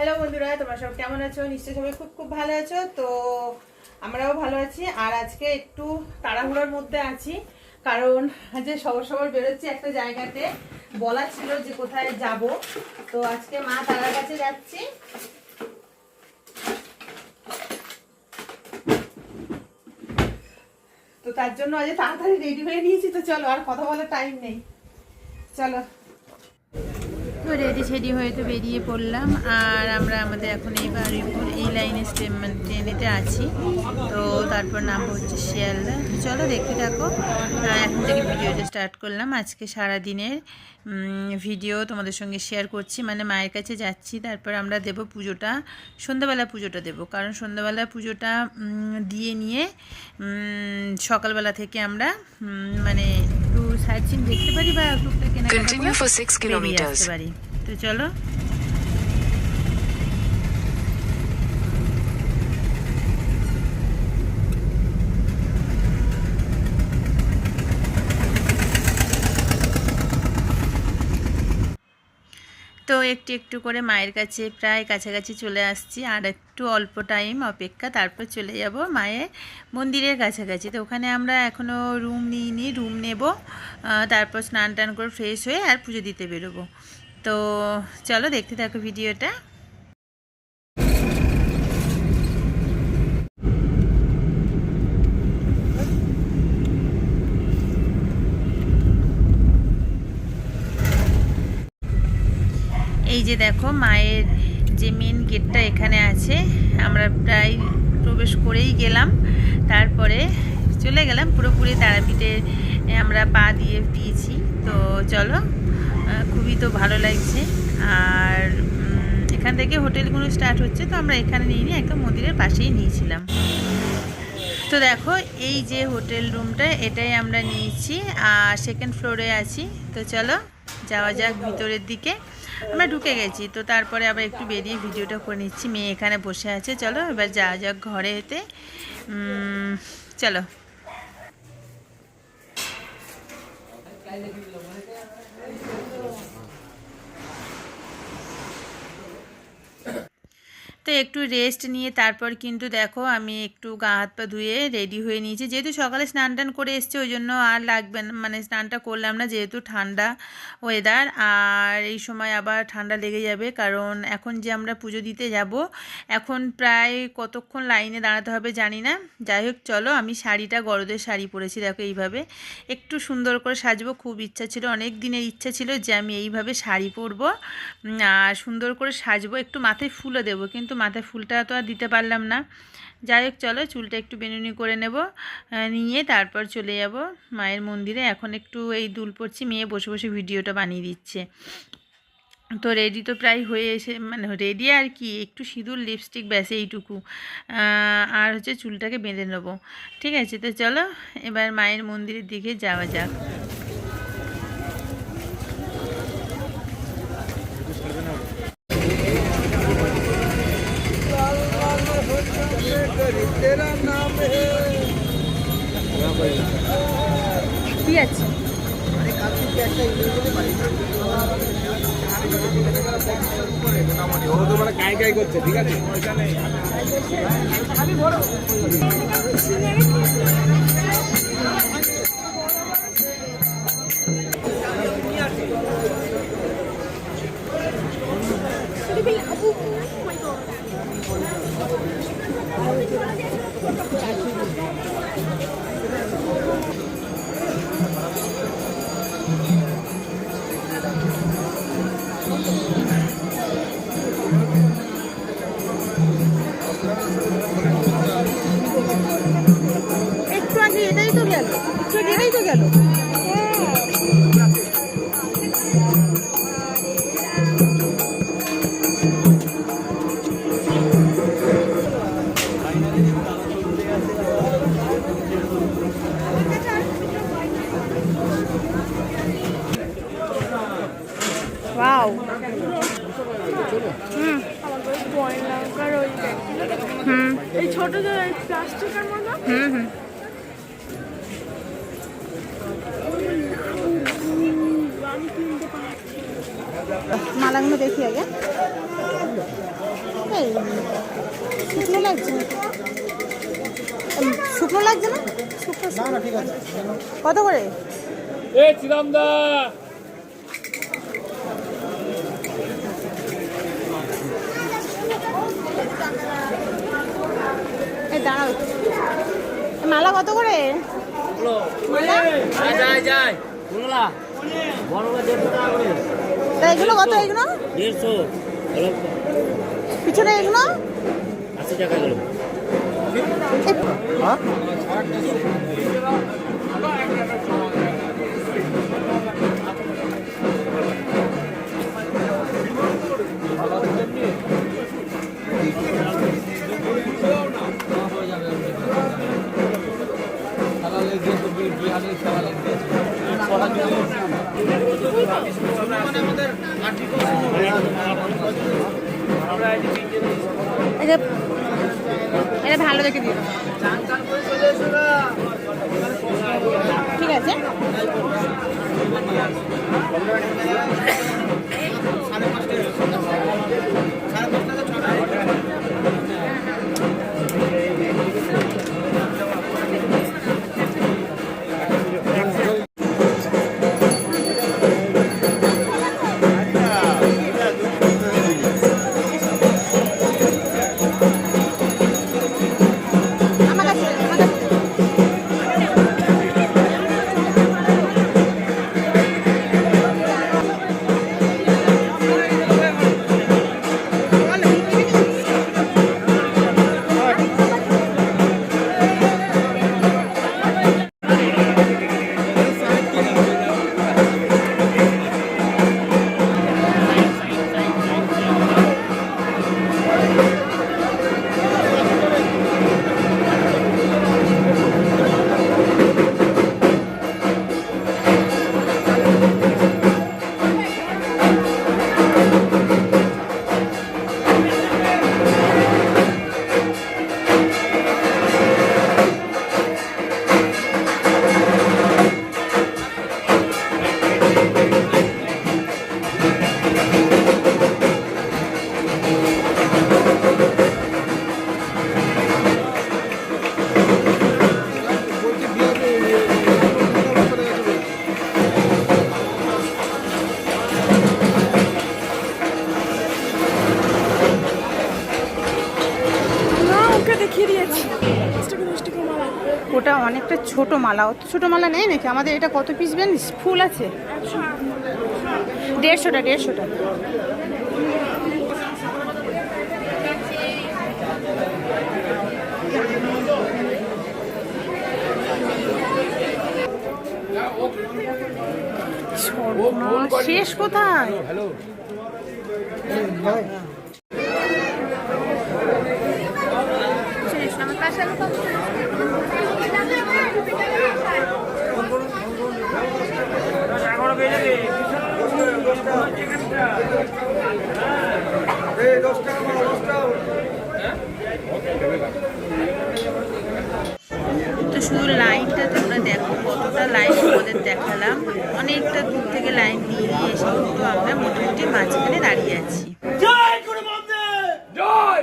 Hello বন্ধুরা, তোমরা সব কেমন আছো? নিশ্চয়ই সবাই খুব খুব ভালো আছো। তো আমরাও ভালো আছি। আর আজকে একটু তাড়াহুড়োর মধ্যে আছি, কারণ যে সবার সবার বেরোচ্ছি একটা জায়গাতে বলা ছিল যে কোথায় যাব। তো আজকে মা তারার কাছে যাচ্ছি। তো তার জন্য আজ তাড়াতাড়ি রেডি হয়ে নিয়েছি। তো চলো, আর কথা বলার টাইম নেই। চলো। তো রেডি সেডি হয়ে তো বেরিয়ে পড়লাম। আর আমরা আমাদের এখন এই বাড়িপুর এই লাইনে ট্রেনেতে আছি। তো তারপর নাম হচ্ছে শিয়ালদা। চলো দেখতে থাকো। এখন থেকে ভিডিওটা স্টার্ট করলাম। আজকে সারা দিনের ভিডিও তোমাদের সঙ্গে শেয়ার করছি। মানে মায়ের কাছে যাচ্ছি। তারপর আমরা দেব পুজোটা সন্ধ্যাবেলা পুজোটা দেব। কারণ সন্ধ্যাবেলা পুজোটা দিয়ে নিয়ে সকালবেলা থেকে আমরা মানে একটু সাইড সিন দেখতে পারি বা টুকটাক কেনা পারি। তো চলো। তো একটু একটু করে মায়ের কাছে প্রায় কাছাকাছি চলে আসছি, আর একটু অল্প টাইম অপেক্ষা, তারপর চলে যাব মায়ের মন্দিরের কাছাকাছি। তো ওখানে আমরা এখনও রুম নিইনি রুম নেব তারপর স্নান টান করে ফ্রেশ হয়ে আর পুজো দিতে বেরোবো। তো চলো দেখতে থাকো ভিডিওটা। এই যে দেখো, মায়ের যে মেন গেটটা এখানে আছে, আমরা প্রায় প্রবেশ করেই গেলাম। তারপরে চলে গেলাম, পুরোপুরি তারাপীঠে আমরা পা দিয়ে দিয়েছি। তো চলো খুবই তো ভালো লাগছে। আর এখান থেকে হোটেলগুলো স্টার্ট হচ্ছে, তো আমরা এখানে নিয়ে নিই একদম মন্দিরের পাশেই নিয়েছিলাম। তো দেখো, এই যে হোটেল রুমটা, এটাই আমরা নিয়েছি, আর সেকেন্ড ফ্লোরে আছি। তো চলো, যাওয়া যাক ভিতরের দিকে। আমরা ঢুকে গেছি, তো তারপরে আবার একটু বেরিয়ে ভিডিওটা করে নিচ্ছি। মেয়ে এখানে বসে আছে। চলো, এবার যাওয়া যাক ঘরে এতে। চলো। Thank you. তো একটু রেস্ট নিয়ে তারপর কিন্তু দেখো আমি একটু গা হাত পা ধুয়ে রেডি হয়ে নিয়েছি। যেহেতু সকালে স্নান টান করে এসছে, ওই জন্য আর লাগবে না মানে স্নানটা করলাম না যেহেতু ঠান্ডা ওয়েদার আর এই সময় আবার ঠান্ডা লেগে যাবে। কারণ এখন যে আমরা পুজো দিতে যাব, এখন প্রায় কতক্ষণ লাইনে দাঁড়াতে হবে জানি না। যাই হোক, চলো আমি শাড়িটা, গরদের শাড়ি পরেছি, দেখো এইভাবে। একটু সুন্দর করে সাজবো, খুব ইচ্ছা ছিল, অনেক দিনের ইচ্ছা ছিল যে আমি এইভাবে শাড়ি পরবো আর সুন্দর করে সাজবো, একটু মাথায় ফুলও দেবো, কিন্তু মাথায় ফুলটা তো আর দিতে পারলাম না। যাই হোক, চলো চুলটা একটু বেনুনি করে নেব নিয়ে তারপর চলে যাব মায়ের মন্দিরে। এখন একটু এই দুল পড়ছি মেয়ে বসে বসে ভিডিওটা বানিয়ে দিচ্ছে। তো রেডি তো প্রায় হয়ে এসে মানে রেডি আর কি, একটু সিঁদুর লিপস্টিক ব্যাস এইটুকু। আর হচ্ছে চুলটাকে বেঁধে নেব। ঠিক আছে, তো চলো এবার মায়ের মন্দিরের দিকে যাওয়া যাক। করছে ঠিক আছে? তো গেল। একটু আগে তো গেল। ওয়াও হুম। হুম। এই ছোট প্লাস্টিকের মতো হুম হুম। মালাগুলো দেখি আগে। এই শুকনো লাগছে না শুকনো লাগছে না? কত করে? এই দাঁড়াও মালা কত করে? তা এগুলো কত এগুলো? দেড়শো। পিছনে এগুলো? আশি টাকা গেল এটা এটা ভালো দেখে দিন ঠিক আছে? মালা ওটা অনেকটা ছোট মালা। অত ছোট মালা নেই নাকি? আমাদের এটা কত পিস জানিস? ফুল আছে। দেড়শোটা দেড়শোটা। শেষ কোথায় শেষ আমার পাশে আলো কত? তো শুধু লাইনটা তোমরা দেখো, কতটা লাইন আমাদের দেখালাম। অনেকটা দূর থেকে লাইন দিয়ে এসে কিন্তু আমরা মোটামুটি মাঝখানে দাঁড়িয়ে আছি জয় গুরু মন্দির জয়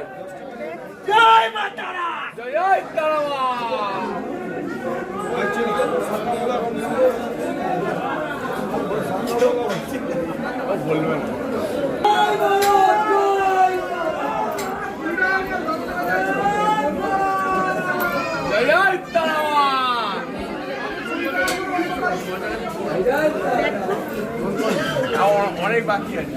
জয় মা তারা তারা অনেক বাকি আছে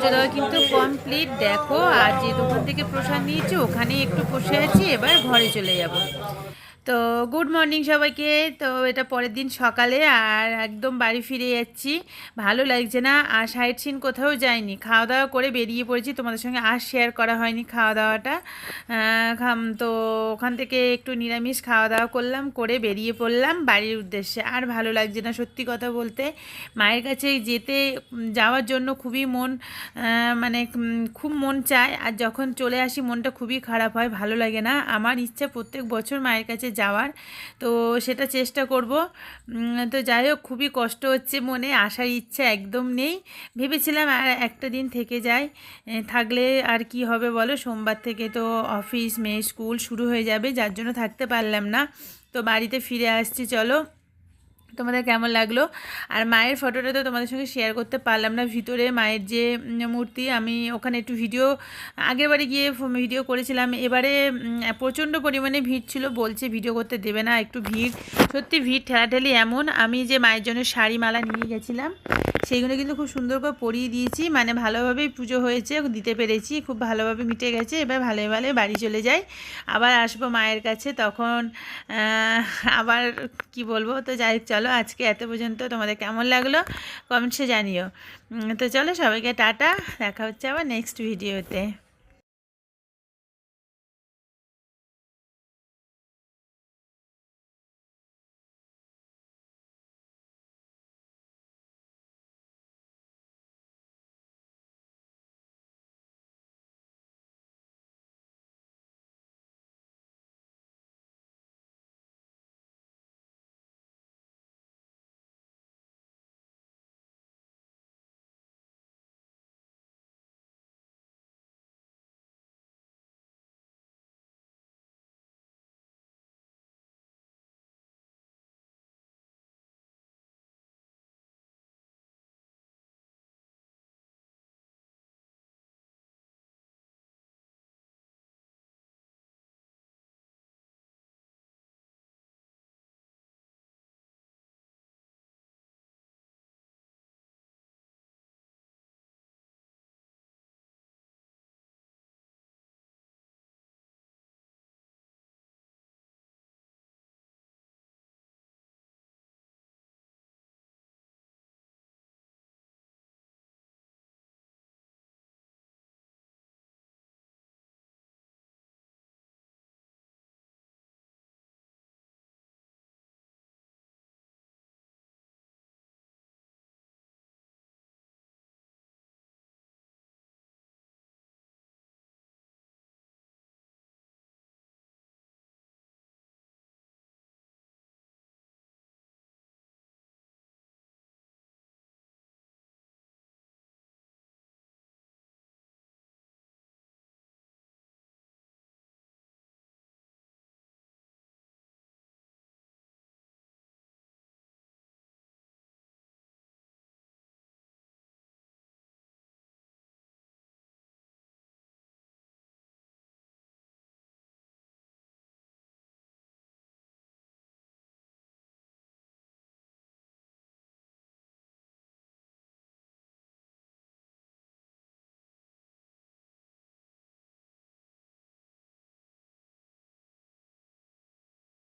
পুজো দেওয়া কিন্তু কমপ্লিট দেখো, আর যে দোকান থেকে প্রসাদ নিয়েছি ওখানে একটু বসে আছি, এবার ঘরে চলে যাব। তো গুড মর্নিং সবাইকে। তো এটা পরের দিন সকালে আর একদম বাড়ি ফিরে যাচ্ছি। ভালো লাগছে না। আর সাইড সিন কোথাও যাইনি। খাওয়া দাওয়া করে বেরিয়ে পড়েছি। তোমাদের সঙ্গে আর শেয়ার করা হয়নি খাওয়া দাওয়াটা। তো ওখান থেকে একটু নিরামিষ খাওয়া দাওয়া করলাম, করে বেরিয়ে পড়লাম বাড়ির উদ্দেশ্যে। আর ভালো লাগছে না সত্যি কথা বলতে। মায়ের কাছে যেতে যাওয়ার জন্য খুবই মন মানে খুব মন চায়। আর যখন চলে আসি মনটা খুবই খারাপ হয়, ভালো লাগে না। আমার ইচ্ছা প্রত্যেক বছর মায়ের কাছে যাওয়ার। তো সেটা চেষ্টা করব। তো যাই হোক, খুবই কষ্ট হচ্ছে মনে, আসার ইচ্ছা একদম নেই। ভেবেছিলাম আর একটা দিন থেকে যাই। থাকলে আর কি হবে বলো? সোমবার থেকে তো অফিস, মেয়ে স্কুল শুরু হয়ে যাবে, যার জন্য থাকতে পারলাম না। তো বাড়িতে ফিরে আসছি, চলো। তোমাদের কেমন লাগল? আর মায়ের ফটোটা তো তোমাদের সঙ্গে শেয়ার করতে পারলাম না। ভিতরে মায়ের যে মূর্তি, আমি ওখানে একটু ভিডিও আগের বারে গিয়ে ভিডিও করেছিলাম। এবারে প্রচণ্ড পরিমাণে ভিড় ছিল, বলছে ভিডিও করতে দেবে না, একটু ভিড়। সত্যি ভিড়, ঠেলাঠেলি এমন। আমি যে মায়ের জন্য শাড়ি, মালা নিয়ে গেছিলাম, সেইগুলো কিন্তু খুব সুন্দর করে পরিয়ে দিয়েছি। মানে ভালোভাবেই পুজো হয়েছে, দিতে পেরেছি, খুব ভালোভাবে মিটে গেছে। এবার ভালো ভালো বাড়ি চলে যাই। আবার আসব মায়ের কাছে, তখন আবার কি বলব? তো যাই, চলো। আজকে এত পর্যন্ত তোমাদের কেমন লাগল? কমেন্টসে জানিও। তো চলো সবাইকে টাটা, দেখা হচ্ছে আবার নেক্সট ভিডিওতে